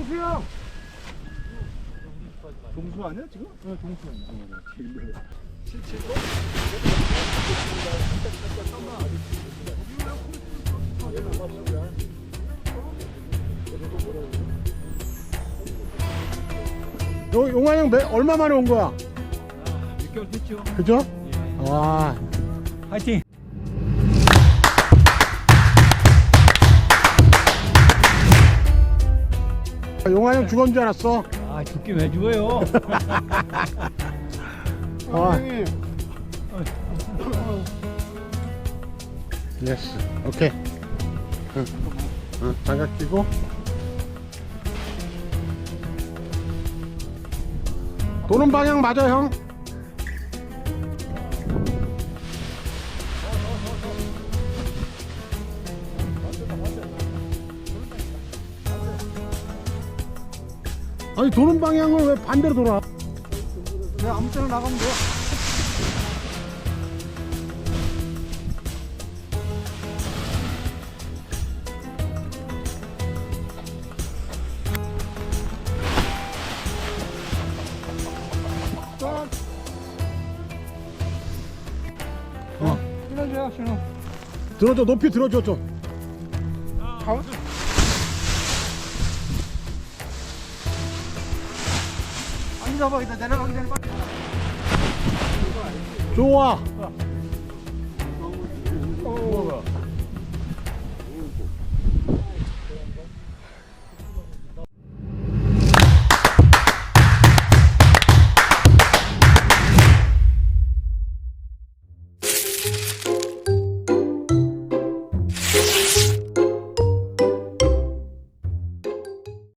동수 형. 동수 아니야 지금? 네, 동수 형. 요 용환 형 몇- 얼마 만에 온 거야? 6개월 됐죠. 그죠? 와. 화이팅! 용환 형 죽은 줄 알았어. 아, 죽기 왜 죽어요? 아. 예스. 오케이. 응. 응, 장갑 끼고. 도는 방향 맞아, 형. 아니 도는 방향을 왜 반대로 돌아? 그냥 아무 때나 나가면 돼. 어. 신호 줘요 신호. 들어줘 높이 들어줘 좀. 가. 앉아봐 이따 내려가기 전에 빨리. 좋아. 어.